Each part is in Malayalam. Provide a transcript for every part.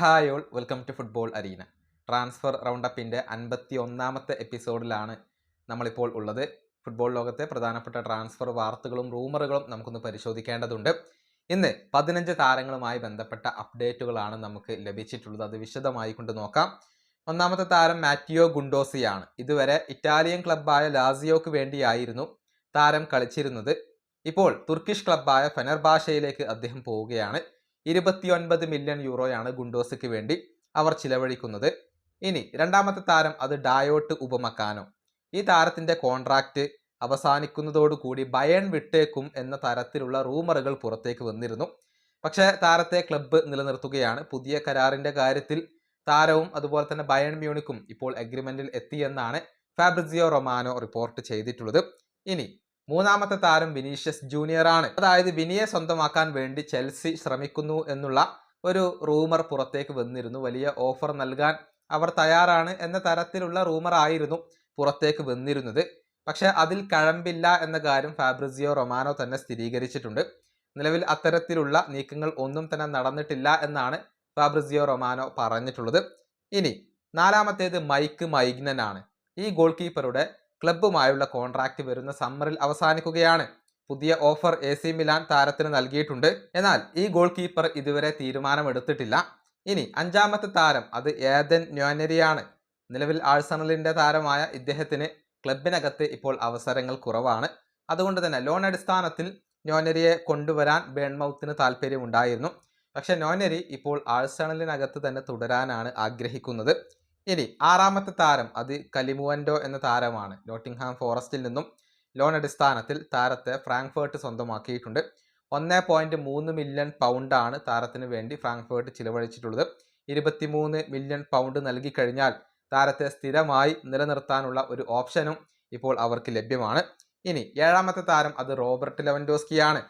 Hi all welcome to football arena. Transfer റൗണ്ടപ്പിന്റെ അൻപത്തി ഒന്നാമത്തെ എപ്പിസോഡിലാണ് നമ്മളിപ്പോൾ ഉള്ളത്. ഫുട്ബോൾ ലോകത്തെ പ്രധാനപ്പെട്ട ട്രാൻസ്ഫർ വാർത്തകളും റൂമറുകളും നമുക്കൊന്ന് പരിശോധിക്കേണ്ടതുണ്ട്. ഇന്ന് പതിനഞ്ച് താരങ്ങളുമായി ബന്ധപ്പെട്ട അപ്ഡേറ്റുകളാണ് നമുക്ക് ലഭിച്ചിട്ടുള്ളത്. അത് വിശദമായി കൊണ്ട് നോക്കാം. ഒന്നാമത്തെ താരം മാറ്റിയോ ഗുണ്ടോസിയാണ്. ഇതുവരെ ഇറ്റാലിയൻ ക്ലബ്ബായ ലാസിയോക്ക് വേണ്ടിയായിരുന്നു താരം കളിച്ചിരുന്നത്. ഇപ്പോൾ തുർക്കിഷ് ക്ലബ്ബായ ഫെനർബാഷയിലേക്ക് അദ്ദേഹം പോവുകയാണ്. ഇരുപത്തിയൊൻപത് മില്യൺ യൂറോയാണ് ഗുണ്ടോസിക്ക് വേണ്ടി അവർ ചിലവഴിക്കുന്നത്. ഇനി രണ്ടാമത്തെ താരം അത് ഡായോട്ട് ഉപമക്കാനോ. ഈ താരത്തിന്റെ കോൺട്രാക്റ്റ് അവസാനിക്കുന്നതോടുകൂടി ബയൺ വിട്ടേക്കും എന്ന തരത്തിലുള്ള റൂമറുകൾ പുറത്തേക്ക് വന്നിരുന്നു. പക്ഷേ താരത്തെ ക്ലബ്ബ് നിലനിർത്തുകയാണ്. പുതിയ കരാറിന്റെ കാര്യത്തിൽ താരവും അതുപോലെ തന്നെ ബയൺ മ്യൂണിക്കും ഇപ്പോൾ അഗ്രിമെന്റിൽ എത്തിയെന്നാണ് ഫാബ്രിസിയോ റൊമാനോ റിപ്പോർട്ട് ചെയ്തിട്ടുള്ളത്. ഇനി മൂന്നാമത്തെ താരം വിനീഷ്യസ് ജൂനിയർ ആണ്. അതായത് വിനിയെ സ്വന്തമാക്കാൻ വേണ്ടി ചെൽസി ശ്രമിക്കുന്നു എന്നുള്ള ഒരു റൂമർ പുറത്തേക്ക് വന്നിരുന്നു. വലിയ ഓഫർ നൽകാൻ അവർ തയ്യാറാണ് എന്ന തരത്തിലുള്ള റൂമർ ആയിരുന്നു പുറത്തേക്ക് വന്നിരുന്നത്. പക്ഷെ അതിൽ കഴമ്പില്ല എന്ന കാര്യം ഫാബ്രിസിയോ റൊമാനോ തന്നെ സ്ഥിരീകരിച്ചിട്ടുണ്ട്. നിലവിൽ അത്തരത്തിലുള്ള നീക്കങ്ങൾ ഒന്നും തന്നെ നടന്നിട്ടില്ല എന്നാണ് ഫാബ്രിസിയോ റൊമാനോ പറഞ്ഞിട്ടുള്ളത്. ഇനി നാലാമത്തേത് മൈക്ക് മൈഗ്നൻ ആണ് ഈ ഗോൾ കീപ്പറുടെ ക്ലബ്ബുമായുള്ള കോൺട്രാക്റ്റ് വരുന്ന സമ്മറിൽ അവസാനിക്കുകയാണ്. പുതിയ ഓഫർ എ സി മിലാൻ താരത്തിന് നൽകിയിട്ടുണ്ട്. എന്നാൽ ഈ ഗോൾ കീപ്പർ ഇതുവരെ തീരുമാനമെടുത്തിട്ടില്ല. ഇനി അഞ്ചാമത്തെ താരം അത് ഏതൻ ന്യോനരിയാണ്. നിലവിൽ ആഴ്സണലിന്റെ താരമായ ഇദ്ദേഹത്തിന് ക്ലബിനകത്ത് ഇപ്പോൾ അവസരങ്ങൾ കുറവാണ്. അതുകൊണ്ട് തന്നെ ലോൺ അടിസ്ഥാനത്തിൽ നോനരിയെ കൊണ്ടുവരാൻ ബേൺമൗത്തിന് താല്പര്യമുണ്ടായിരുന്നു. പക്ഷേ നോനരി ഇപ്പോൾ ആഴ്സണലിനകത്ത് തന്നെ തുടരാനാണ് ആഗ്രഹിക്കുന്നത്. ഇനി ആറാമത്തെ താരം അത് കലിമുവൻഡോ എന്ന താരമാണ്. നോട്ടിംഗ്ഹാം ഫോറസ്റ്റിൽ നിന്നും ലോൺ അടിസ്ഥാനത്തിൽ താരത്തെ ഫ്രാങ്ക്ഫേർട്ട് സ്വന്തമാക്കിയിട്ടുണ്ട്. ഒന്ന് പോയിന്റ് മൂന്ന് മില്യൺ പൗണ്ടാണ് താരത്തിന് വേണ്ടി ഫ്രാങ്ക്ഫേർട്ട് ചിലവഴിച്ചിട്ടുള്ളത്. ഇരുപത്തിമൂന്ന് മില്യൺ പൗണ്ട് നൽകി കഴിഞ്ഞാൽ താരത്തെ സ്ഥിരമായി നിലനിർത്താനുള്ള ഒരു ഓപ്ഷനും ഇപ്പോൾ അവർക്ക് ലഭ്യമാണ്. ഇനി ഏഴാമത്തെ താരം അത് റോബർട്ട് ലെവൻഡോസ്കിയാണ്.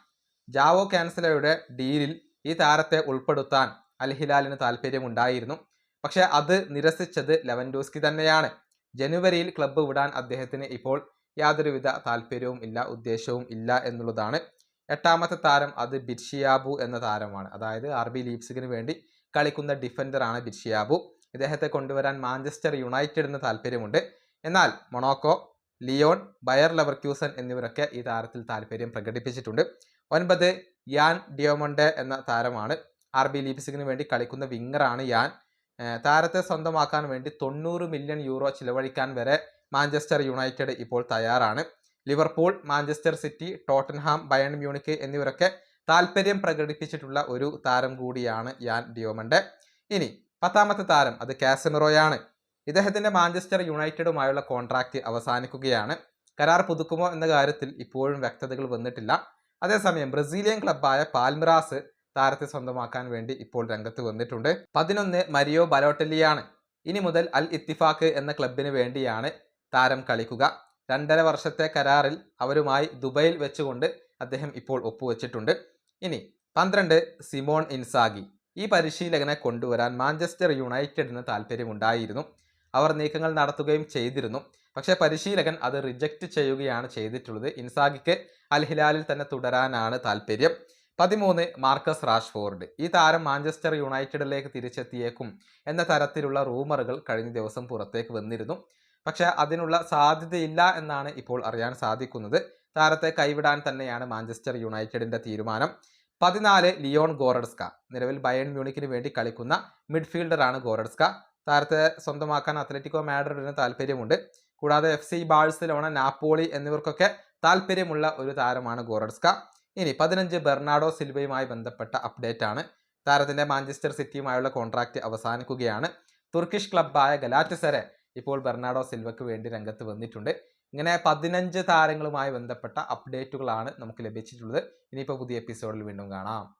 ജാവോ ക്യാൻസലയുടെ ഡീലിൽ ഈ താരത്തെ ഉൾപ്പെടുത്താൻ അൽഹിലാലിന് താല്പര്യമുണ്ടായിരുന്നു പക്ഷേ അത് നിരസിച്ചത് ലെവൻഡോസ്കി തന്നെയാണ്. ജനുവരിയിൽ ക്ലബ്ബ് വിടാൻ അദ്ദേഹത്തിന് ഇപ്പോൾ യാതൊരുവിധ താല്പര്യവും ഇല്ല ഉദ്ദേശവും ഇല്ല എന്നുള്ളതാണ്. എട്ടാമത്തെ താരം അത് ബിർഷിയാബു എന്ന താരമാണ്. അതായത് ആർ ബി ലീപ്സിന് വേണ്ടി കളിക്കുന്ന ഡിഫൻഡറാണ് ബിർഷിയാബു. ഇദ്ദേഹത്തെ കൊണ്ടുവരാൻ മാഞ്ചസ്റ്റർ യുണൈറ്റഡിന് താല്പര്യമുണ്ട്. എന്നാൽ മൊണോക്കോ ലിയോൺ ബയർ ലെവർക്യൂസൻ എന്നിവരൊക്കെ ഈ താരത്തിൽ താല്പര്യം പ്രകടിപ്പിച്ചിട്ടുണ്ട്. ഒൻപത് യാൻ ഡിയോമണ്ടെ എന്ന താരമാണ് ആർ ബി ലീപ്സിന് വേണ്ടി കളിക്കുന്ന വിങ്ങറാണ് യാൻ. താരത്തെ സ്വന്തമാക്കാൻ വേണ്ടി തൊണ്ണൂറ് മില്യൺ യൂറോ ചിലവഴിക്കാൻ വരെ മാഞ്ചസ്റ്റർ യുണൈറ്റഡ് ഇപ്പോൾ തയ്യാറാണ്. Liverpool Manchester City Tottenham Bayern Munich എന്നിവരൊക്കെ താല്പര്യം പ്രകടിപ്പിച്ചിട്ടുള്ള ഒരു താരം കൂടിയാണ് യാൻ ഡിയോമണ്ടെ. ഇനി പത്താമത്തെ താരം അത് കാസമിറോയാണ്. ഇദ്ദേഹത്തിന്റെ മാഞ്ചസ്റ്റർ യുണൈറ്റഡുമായുള്ള കോൺട്രാക്റ്റ് അവസാനിക്കുകയാണ്. കരാർ പുതുക്കുമോ എന്ന കാര്യത്തിൽ ഇപ്പോഴും വ്യക്തതകൾ വന്നിട്ടില്ല. അതേസമയം ബ്രസീലിയൻ ക്ലബ്ബായ പാൽമിറാസ് താരത്തെ സ്വന്തമാക്കാൻ വേണ്ടി ഇപ്പോൾ രംഗത്ത് വന്നിട്ടുണ്ട്. പതിനൊന്ന് മരിയോ ബലോട്ടലിയാണ്. ഇനി മുതൽ അൽ ഇത്തിഫാക്ക് എന്ന ക്ലബിന് വേണ്ടിയാണ് താരം കളിക്കുക. രണ്ടര വർഷത്തെ കരാറിൽ അവരുമായി ദുബൈയിൽ വെച്ചുകൊണ്ട് അദ്ദേഹം ഇപ്പോൾ ഒപ്പുവെച്ചിട്ടുണ്ട്. ഇനി പന്ത്രണ്ട് സിമോൺ ഇൻസാഗി. ഈ പരിശീലകനെ കൊണ്ടുവരാൻ മാഞ്ചസ്റ്റർ യുണൈറ്റഡിന് താല്പര്യമുണ്ടായിരുന്നു അവർ നീക്കങ്ങൾ നടത്തുകയും ചെയ്തിരുന്നു. പക്ഷേ പരിശീലകൻ അത് റിജക്റ്റ് ചെയ്യുകയാണ് ചെയ്തിട്ടുള്ളത്. ഇൻസാഗിക്ക് അൽ ഹിലാലിൽ തന്നെ തുടരാനാണ് താല്പര്യം പതിമൂന്ന് മാർക്കസ് റാഷ്ഫോർഡ്. ഈ താരം മാഞ്ചസ്റ്റർ യുണൈറ്റഡിലേക്ക് തിരിച്ചെത്തിയേക്കും എന്ന തരത്തിലുള്ള റൂമറുകൾ കഴിഞ്ഞ ദിവസം പുറത്തേക്ക് വന്നിരുന്നു. പക്ഷെ അതിനുള്ള സാധ്യതയില്ല എന്നാണ് ഇപ്പോൾ അറിയാൻ സാധിക്കുന്നത്. താരത്തെ കൈവിടാൻ തന്നെയാണ് മാഞ്ചസ്റ്റർ യുണൈറ്റഡിന്റെ തീരുമാനം. പതിനാല് ലിയോൺ ഗോറഡ്സ്ക. നിലവിൽ ബയൺ മ്യൂണിക്കിന് വേണ്ടി കളിക്കുന്ന മിഡ്ഫീൽഡറാണ് ഗോറഡ്സ്ക. താരത്തെ സ്വന്തമാക്കാൻ അത്ലറ്റിക്കോ മാഡ്രിഡിന് താല്പര്യമുണ്ട് കൂടാതെ എഫ് സി ബാഴ്സലോണ നാപ്പോളി എന്നിവർക്കൊക്കെ താല്പര്യമുള്ള ഒരു താരമാണ് ഗോറഡ്സ്ക. ഇനി പതിനഞ്ച് ബെർണാഡോ സിൽവയുമായി ബന്ധപ്പെട്ട അപ്ഡേറ്റ് ആണ്. താരത്തിന്റെ മാഞ്ചസ്റ്റർ സിറ്റിയുമായുള്ള കോൺട്രാക്റ്റ് അവസാനിക്കുകയാണ്. തുർക്കിഷ് ക്ലബായ ഗലാറ്റസരെ ഇപ്പോൾ ബെർണാഡോ സിൽവയ്ക്ക് വേണ്ടി രംഗത്ത് വന്നിട്ടുണ്ട്. ഇങ്ങനെ പതിനഞ്ച് താരങ്ങളുമായി ബന്ധപ്പെട്ട അപ്ഡേറ്റുകളാണ് നമുക്ക് ലഭിച്ചിട്ടുള്ളത്. ഇനിയിപ്പോൾ പുതിയ എപ്പിസോഡിൽ വീണ്ടും കാണാം.